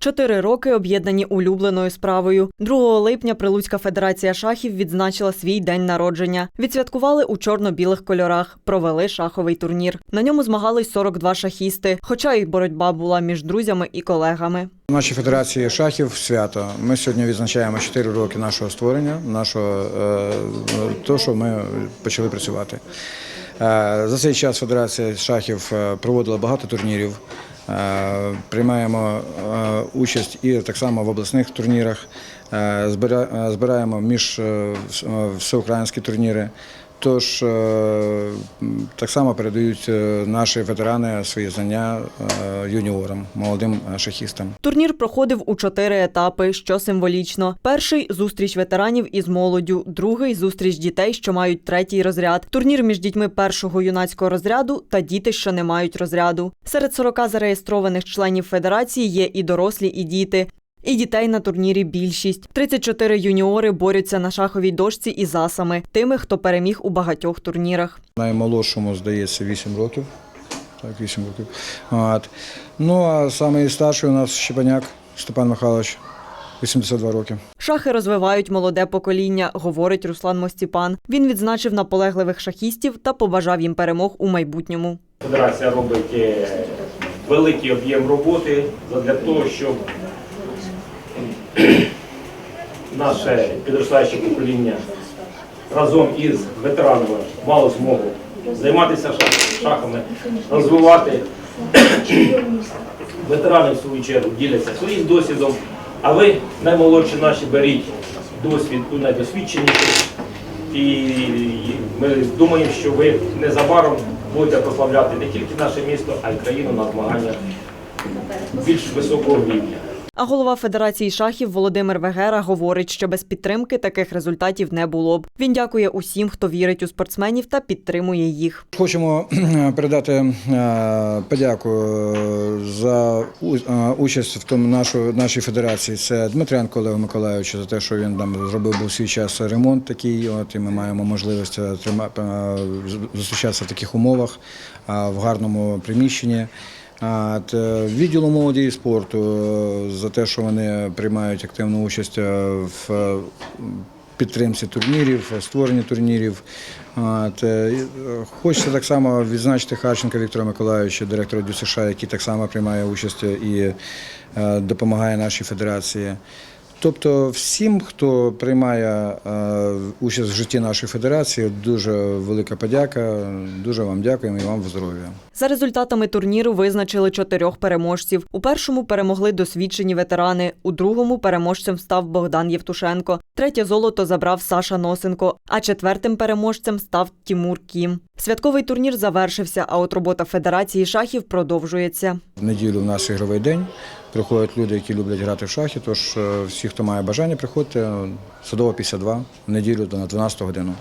Чотири роки об'єднані улюбленою справою. 2 липня Прилуцька федерація шахів відзначила свій день народження. Відсвяткували у чорно-білих кольорах. Провели шаховий турнір. На ньому змагались 42 шахісти, хоча й боротьба була між друзями і колегами. В нашій федерації шахів свято. Ми сьогодні відзначаємо 4 роки нашого створення, нашого е, то, що ми почали працювати. Е, За цей час Федерація шахів е, проводила багато турнірів. Е, Приймаємо е, участь і так само в обласних турнірах. Е, збира- Збираємо між вс- всеукраїнські турніри. Тож е, так само передають е, наші ветерани свої знання е, юніорам, молодим шахістам. Турнір проходив у чотири етапи, що символічно. Перший зустріч ветеранів із молоддю, другий зустріч дітей, що мають третій розряд. Турнір між дітьми першого юнацького розряду та діти, що не мають розряду. Серед 40 зареєстрованих членів федерації є і дорослі, і діти. І дітей на турнірі більшість. 34 юніори борються на шаховій дошці із асами, тими, хто переміг у багатьох турнірах. Наймолодшому, здається, 8 років. Так, 8 років. От. Ну, а самий старший у нас Щепаняк Степан Михайлович, 82 роки. Шахи розвивають молоде покоління, говорить Руслан Мостіпан. Він відзначив наполегливих шахістів та побажав їм перемог у майбутньому. Федерація робить е, великий об'єм роботи для того, щоб наше підростаюче покоління разом із ветеранами мало змогу займатися шахами, розвивати. Ветерани, в свою чергу, діляться своїм досвідом, а ви, наймолодші наші, беріть досвід у найдосвідченіших. І ми думаємо, що ви незабаром будете прославляти не тільки наше місто, а й країну на змаганнях більш високого рівня. А голова Федерації шахів Володимир Вегера говорить, що без підтримки таких результатів не було б. Він дякує усім, хто вірить у спортсменів та підтримує їх. Хочемо передати е, подяку е, за е, участь в тому нашу, нашій федерації. Це Дмитренко Олегу Миколайовичу за те, що він там зробив був свій час ремонт такий. От і ми маємо можливість е, е, зустрічатися в таких умовах е, в гарному приміщенні. Е, Відділу молоді і спорту е, за те, що вони приймають активну участь е, в підтримці турнірів, створенні турнірів. Хочеться так само відзначити Харченка Віктора Миколаївича, директора ДЮСШ, який так само приймає участь і допомагає нашій федерації. Тобто всім, хто приймає е, участь в житті нашої федерації, дуже велика подяка. Дуже вам дякуємо і вам здоров'я. За результатами турніру визначили чотирьох переможців. У першому перемогли досвідчені ветерани, у другому переможцем став Богдан Євтушенко. Третє золото забрав Саша Носенко, а четвертим переможцем став Тімур Кім. Святковий турнір завершився, а от робота Федерації шахів продовжується. В неділю в нас ігровий день. Приходять люди, які люблять грати в шахи. Тож е, всі, хто має бажання, приходьте. Садова 52 в неділю на 12 годину.